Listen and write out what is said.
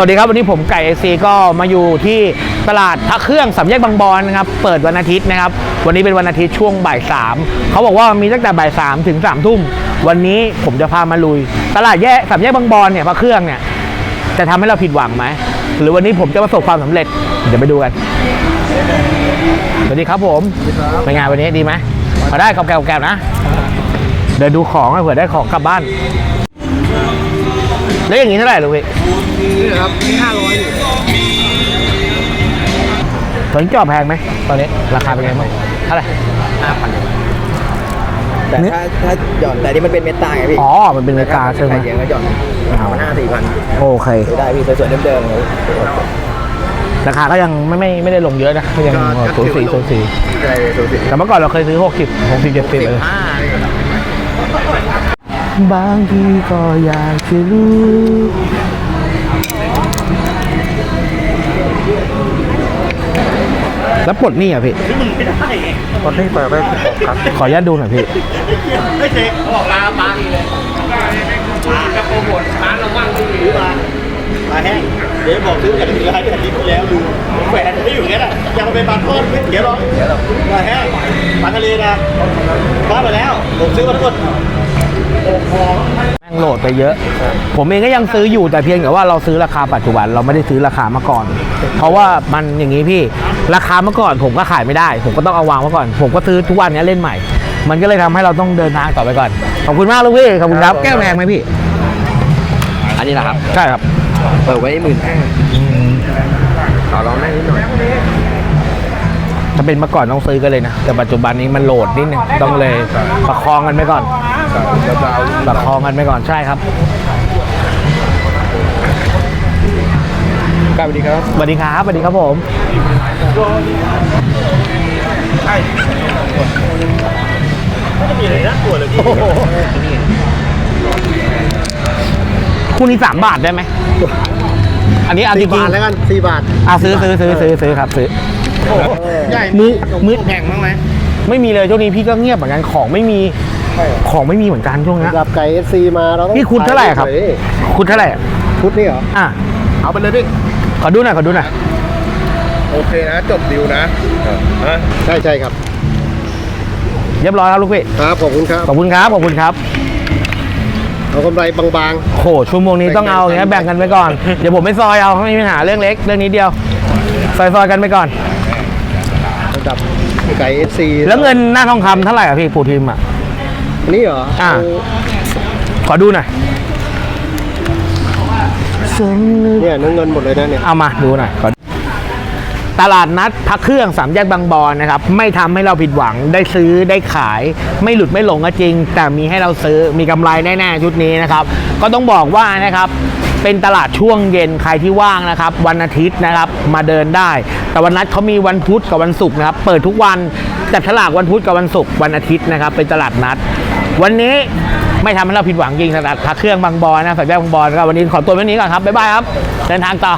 สวัสดีครับ วันนี้ผมไก่เอซีก็มาอยู่ที่ตลาดพระเครื่องสามแยกบางบอนนะครับ เปิดวันอาทิตย์นะครับ วันนี้เป็นวันอาทิตย์ช่วงบ่ายสามเขาบอกว่ามีตั้งแต่บ่ายสามถึงสามทุ่ม วันนี้ผมจะพามาลุย ตลาดแยกสามแยกบางบอนเนี่ยพระเครื่องเนี่ยจะทำให้เราผิดหวังไหม หรือวันนี้ผมจะประสบความสำเร็จ เดี๋ยวไปดูกัน สวัสดีครับผมเป็นวันนี้ดีไหมมาได้กับแก้วแก้วนะ เดี๋ยวดูของเผื่อได้ของกลับบ้าน แล้วอย่างนี้เท่าไหร่ลูกพี่นี่ครับห้าร้อยอยู่สนจอแพงไหมตอนนี้ราคาเป็นไงบ้างเท่าไหร่ห้าพันแต่เนี่ยถ้าถ้าหย่อนแต่นี่มันเป็นเม็ดตาไงพี่อ๋อ มันเป็นนาฬิกาใช่ไหมใครเสียงก็หย่อนสามพันห้าสี่พันโอเคได้พี่สวยๆเดิมๆเลยราคาก็ยังไม่ไม่ไม่ได้ลงเยอะนะก็ยังศูนย์สี่ศูนย์สี่ใช่สูสีแต่เมื่อก่อนเราเคยซื้อ 60 60 70เลยห้า บางทีก็อยากจะรู้แล้วปลดหนี่อะพี่ ตอนนี้เปิดไปครับขออนุญาตดูหน่อยพี่ มาแห้งเดี๋ยวบอกซื้อจากที่ร้านที่อาทิตย์ที่แล้วดูแหวนไม่อยู่อย่างนั้นอะยังมาเป็นปลาทอดไม่เดี๋ยวหรอกมาแห้งปลาทะเลนะคว้าไปแล้วผมซื้อมาทั้งหมด แม่งโหลดไปเยอะ ผมเองก็ยังซื้ออยู่แต่เพียงแต่ว่าเราซื้อราคาปัจจุบันเราไม่ได้ซื้อราคาเมื่อก่อน เพราะว่ามันอย่างนี้พี่ราคาเมื่อก่อน ผมก็ขายไม่ได้ ผมก็ต้องเอาวางไว้ก่อน ผมก็ซื้อทุกวันนี้เล่นใหม่ มันก็เลยทำให้เราต้องเดินทางต่อไปก่อนขอบคุณมากลูกพี่ขอบคุณครับแก้วแพงไหมพี่ อันนี้นะครับใช่ครับเปิดไว้หมื่นห้าต่อรองได้นิดหน่อยถ้าเป็นเมื่อก่อนต้องซื้อกันเลยนะแต่ปัจจุบันนี้มันโหลดนิดนึงต้องเลยประคองกันไปก่อน ประคองกันไปก่อนใช่ครับสวัสดีครับสวัสดีครับสวัสดีครับผมมีอะไรน่ากลัวเลยคู่นี้สามบาทได้ไหม อันนี้เอาจริงบาทแล้วกันสี่บาทๆเอาซื้อซื้อซื้อซื้อซื้อครับซื้อใหญ่มือมือแพงมั้งไหมไม่มีเลยช่วงนี้พี่ก็เงียบเหมือนกันของไม่มี ของไม่มีเหมือนกันช่วงนี้กับไก่เอฟซีมาเราต้องพี่คุณเท่าไหร่ครับขยคุณเท่าไหร่อะชุดนี่เหรอ อะเอาไปเลยพี่ ขอดูหน่อยขอดูหน่อยโอเคนะ จบดิวนะใช่ใช่ครับ เรียบร้อยครับลูกพี่ครับ ขอบคุณครับขอบคุณครับขอบคุณครับเอากำไรบาง โหชั่วโมงนี้ต้องเอาอย่างนี้ยแบ่งกันไปก่อนเดี๋ยวผมไม่ซอยเอาไม่มีปัญหาเรื่องเล็กเรื่องนี้เดียวซอยซอยๆกันไปก่อน ๆ ระดับไก่เอฟซีแล้วเงินหน้าทองคำเท่าไหร่อะพี่ปูทีมอะ นี่เหรออ่าเาขอดูหน่อย เนี่ยเนื้อเงินหมดเลยนะเนี่ยเอามาดูหน่อยขอตลาดนัดพักเครื่องสามแยกบางบอนนะครับ ไม่ทำให้เราผิดหวังได้ซื้อได้ขาย ไม่หลุดไม่หลงก็จริง แต่มีให้เราซื้อมีกำไรแน่ๆชุดนี้นะครับ ก็ต้องบอกว่านะครับ เป็นตลาดช่วงเย็นใครที่ว่างนะครับ วันอาทิตย์นะครับมาเดินได้ แต่วันนัดเขามีวันพุธกับวันศุกร์นะครับ เปิดทุกวันจับฉลากวันพุธกับวันศุกร์วันอาทิตย์นะครับ เป็นตลาดนัด วันนี้ไม่ทำให้เราผิดหวังจริงตลาดพักเครื่องบางบอนนะสามแยกบางบอนก็วันนี้ขอตัวไปนี้ก่อนครับบ๊ายบายครับเดินทางต่อ